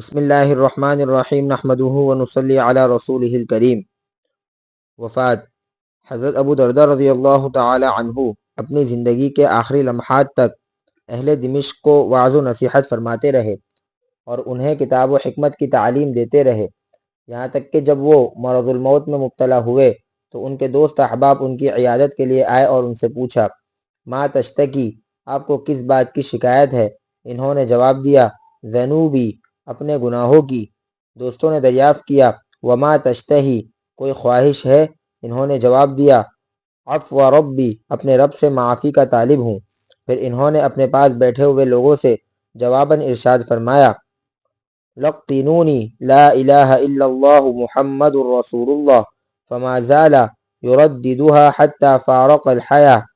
بسم اللہ الرحمن الرحیم نحمده ونصلی علی رسوله الکریم. وفات. حضرت ابو دردہ رضی اللہ تعالی عنہ اپنی زندگی کے آخری لمحات تک اہل دمشق کو وعظ و نصیحت فرماتے رہے اور انہیں کتاب و حکمت کی تعلیم دیتے رہے۔ یہاں تک کہ جب وہ مرض الموت میں مبتلا ہوئے تو ان کے دوست احباب ان کی عیادت کے لیے آئے اور ان سے پوچھا، ما تشتکی؟ آپ کو کس بات کی شکایت ہے؟ انہوں نے جواب دیا زنوبی اپنے گناہوں کی دوستوں نے دریافت کیا۔ وما تشتہی کوئی خواہش ہے؟ انہوں نے جواب دیا عف و ربی اپنے رب سے معافی کا طالب ہوں۔ پھر انہوں نے اپنے پاس بیٹھے ہوئے لوگوں سے جواباً ارشاد فرمایا لقینونی لا الہ الا اللہ محمد الرسول اللہ فما زال یرددها حتی فارق الحیاة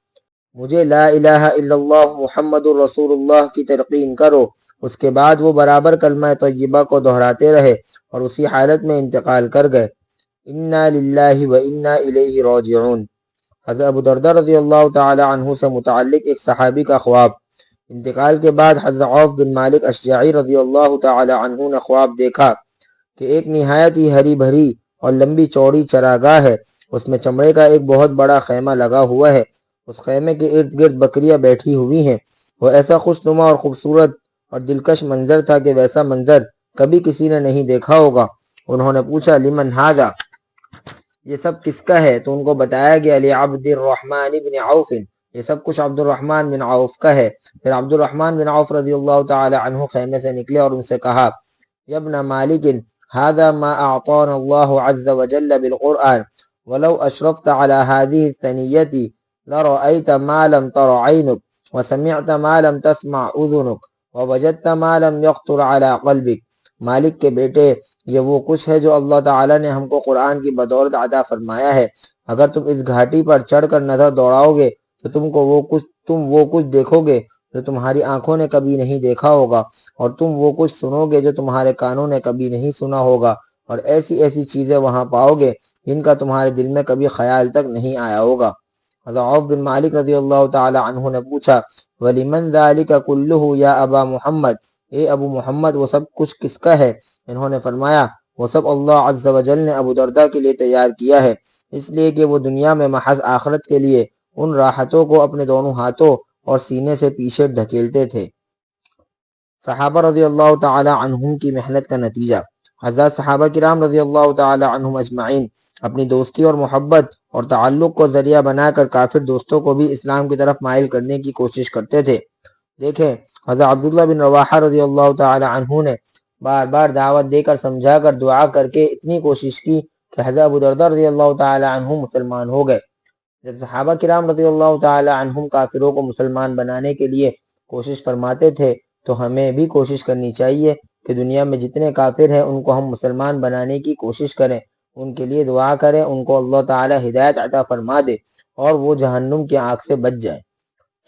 مجھے لا الہ الا اللہ محمد الرسول اللہ کی تلقین کرو۔ اس کے بعد وہ برابر کلمہ طیبہ کو دہراتے رہے اور اسی حالت میں انتقال کر گئے۔ انا للہ و انا الیہ راجعون۔ حضرت ابو دردہ رضی اللہ تعالی عنہ سے متعلق ایک صحابی کا خواب۔ انتقال کے بعد حضرت عوف بن مالک اشجعی رضی اللہ تعالی عنہ نے خواب دیکھا کہ ایک نہایت ہی ہری بھری اور لمبی چوڑی چراگاہ ہے۔ اس میں چمڑے کا ایک بہت بڑا خیمہ لگا ہوا ہے۔ اس خیمے کے ارد گرد بکریاں بیٹھی ہوئی ہیں۔ وہ ایسا خوش نما اور خوبصورت اور دلکش منظر تھا کہ ویسا منظر کبھی کسی نے نہیں دیکھا ہوگا۔ انہوں نے پوچھا، لمن ہادا یہ سب کس کا ہے؟ تو ان کو بتایا گیا علی عبد الرحمن بن عوف۔ یہ سب کچھ عبد الرحمن بن عوف کا ہے۔ پھر عبد الرحمن بن عوف رضی اللہ تعالی عنہ خیمے سے نکلے اور ان سے کہا یبن مالک هذا ما اعطانا الله عز وجل بالقرآن، ولو اشرفت على هذه الثنية لرأيت ما لم تر عينك وسمعت ما لم تسمع اذنك ووجدت ما لم يخطر على قلبك مالک کے بیٹے، یہ وہ کچھ ہے جو اللہ تعالی نے ہم کو قرآن کی بدولت عطا فرمایا ہے۔ اگر تم اس گھاٹی پر چڑھ کر نظر دوڑاؤ گے تو تم کو وہ کچھ، تم وہ کچھ دیکھو گے جو تمہاری آنکھوں نے کبھی نہیں دیکھا ہوگا اور تم وہ کچھ سنو گے جو تمہارے کانوں نے کبھی نہیں سنا ہوگا اور ایسی ایسی چیزیں وہاں پاؤ گے جن کا تمہارے دل میں کبھی خیال تک نہیں آیا ہوگا۔ حضرت بن مالک رضی اللہ تعالی عنہ نے پوچھا ولیمن ذالک کلہ یا ابا محمد؟ اے ابو محمد، وہ سب کچھ کس کا ہے؟ انہوں نے فرمایا، وہ سب اللہ عز و جل نے ابو دردہ کے لیے تیار کیا ہے، اس لیے کہ وہ دنیا میں محض آخرت کے لیے ان راحتوں کو اپنے دونوں ہاتھوں اور سینے سے پیچھے ڈھکیلتے تھے۔ صحابہ رضی اللہ تعالی عنہم کی محنت کا نتیجہ۔ حضرت صحابہ کرام رضی اللہ تعالی عنہم اجمعین اپنی دوستی اور محبت اور تعلق کو ذریعہ بنا کر کافر دوستوں کو بھی اسلام کی طرف مائل کرنے کی کوشش کرتے تھے۔ دیکھیں، حضرت عبداللہ بن رواحہ رضی اللہ تعالی عنہ نے بار بار دعوت دے کر سمجھا کر دعا کر کے اتنی کوشش کی کہ حضرت ابو دردہ رضی اللہ تعالی عنہ مسلمان ہو گئے۔ جب صحابہ کرام رضی اللہ تعالی عنہم کافروں کو مسلمان بنانے کے لیے کوشش فرماتے تھے تو ہمیں بھی کوشش کرنی چاہیے کہ دنیا میں جتنے کافر ہیں، ان کو ہم مسلمان بنانے کی کوشش کریں، ان کے لیے دعا کریں، ان کو اللہ تعالی ہدایت عطا فرما دے اور وہ جہنم کی آنکھ سے بچ جائیں۔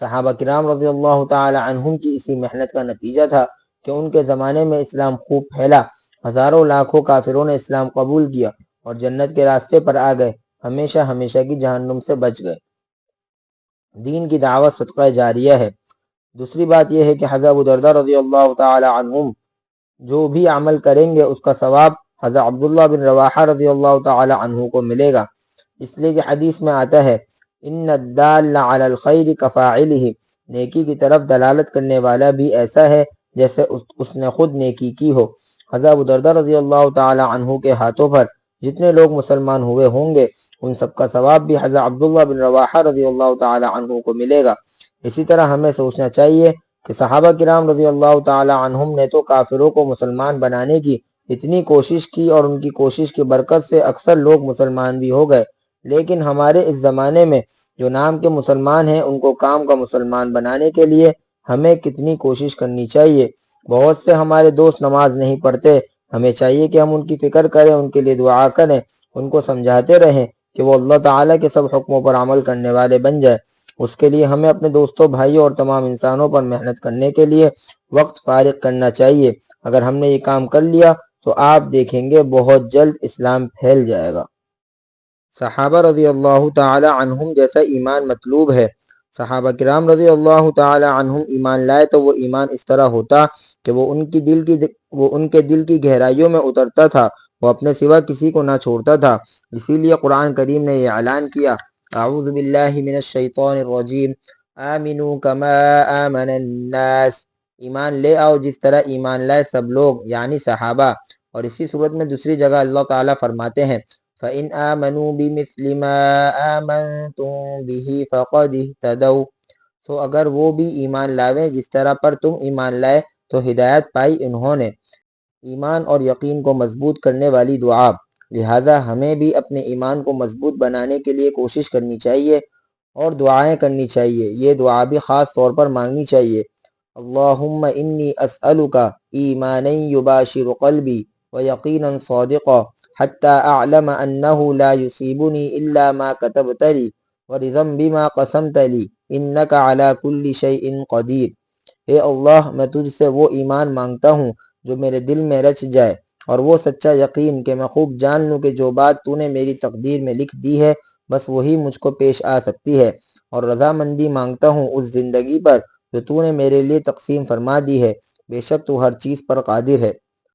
صحابہ کرام رضی اللہ تعالی عنہم کی اسی محنت کا نتیجہ تھا کہ ان کے زمانے میں اسلام خوب پھیلا۔ ہزاروں لاکھوں کافروں نے اسلام قبول کیا اور جنت کے راستے پر آ گئے۔ ہمیشہ ہمیشہ کی جہنم سے بچ گئے۔ دین کی دعوت صدقہ جاریہ ہے۔ دوسری بات یہ ہے کہ حضرت دردہ رضی اللہ تعالی عنہم جو بھی عمل کریں گے، اس کا ثواب حضرت عبداللہ بن رواحہ رضی اللہ تعالی عنہ کو ملے گا۔ اس لیے کہ حدیث میں آتا ہے، ان الدال علی الخیر کفاعلہ نیکی کی طرف دلالت کرنے والا بھی ایسا ہے جیسے اس نے خود نیکی کی ہو۔ حضرت دردہ رضی اللہ تعالی عنہ کے ہاتھوں پر جتنے لوگ مسلمان ہوئے ہوں گے، ان سب کا ثواب بھی حضرت عبداللہ بن رواحہ رضی اللہ تعالی عنہ کو ملے گا۔ اسی طرح ہمیں سوچنا چاہیے کہ صحابہ کرام رضی اللہ تعالی عنہم نے تو کافروں کو مسلمان بنانے کی اتنی کوشش کی اور ان کی کوشش کی برکت سے اکثر لوگ مسلمان بھی ہو گئے۔ لیکن ہمارے اس زمانے میں جو نام کے مسلمان ہیں، ان کو کام کا مسلمان بنانے کے لیے ہمیں کتنی کوشش کرنی چاہیے۔ بہت سے ہمارے دوست نماز نہیں پڑھتے۔ ہمیں چاہیے کہ ہم ان کی فکر کریں، ان کے لیے دعا کریں، ان کو سمجھاتے رہیں کہ وہ اللہ تعالیٰ کے سب حکموں پر عمل کرنے والے بن جائے۔ اس کے لیے ہمیں اپنے دوستوں، بھائیوں اور تمام انسانوں پر محنت کرنے کے لیے وقت فارغ کرنا چاہیے۔ اگر ہم نے یہ کام کر لیا تو آپ دیکھیں گے بہت جلد اسلام پھیل جائے گا۔ صحابہ رضی اللہ تعالی عنہم جیسا ایمان مطلوب ہے۔ صحابہ کرام رضی اللہ تعالی عنہم ایمان لائے تو وہ ایمان اس طرح ہوتا کہ وہ ان کی دل کی، وہ ان کے دل کی گہرائیوں میں اترتا تھا۔ وہ اپنے سوا کسی کو نہ چھوڑتا تھا۔ اسی لیے قرآن کریم نے یہ اعلان کیا اعوذ باللہ من الشیطان الرجیم آمنوا کما آمن الناس. ایمان لے آؤ جس طرح ایمان لائے سب لوگ یعنی صحابہ. اور اسی صورت میں دوسری جگہ اللہ تعالیٰ فرماتے ہیں، فَإِنْ آمَنُوا بِمِثْلِ مَا آمَنْتُمْ بِهِ فَقَدْ اهْتَدَوْا۔ تو اگر وہ بھی ایمان لاویں جس طرح پر تم ایمان لائے، تو ہدایت پائی انہوں نے۔ ایمان اور یقین کو مضبوط کرنے والی دعا۔ لہٰذا ہمیں بھی اپنے ایمان کو مضبوط بنانے کے لیے کوشش کرنی چاہیے اور دعائیں کرنی چاہیے۔ یہ دعا بھی خاص طور پر مانگنی چاہیے۔ اللہم انی اسألک ایمانا یباشر قلبی و یقینا صادقا حتی اعلم انه لا یصیبنی الا ما کتبت لی ورضم بما قسمت لی انکا علی کل شیء قدیر۔ اے اللہ، میں تجھ سے وہ ایمان مانگتا ہوں جو میرے دل میں رچ جائے۔ اور وہ سچا یقین کہ میں خوب جان لوں کہ جو بات تو نے میری تقدیر میں لکھ دی ہے، بس وہی مجھ کو پیش آ سکتی ہے۔ اور رضامندی مانگتا ہوں اس زندگی پر جو تو نے میرے لیے تقسیم فرما دی ہے۔ بے شک تو ہر چیز پر قادر ہے۔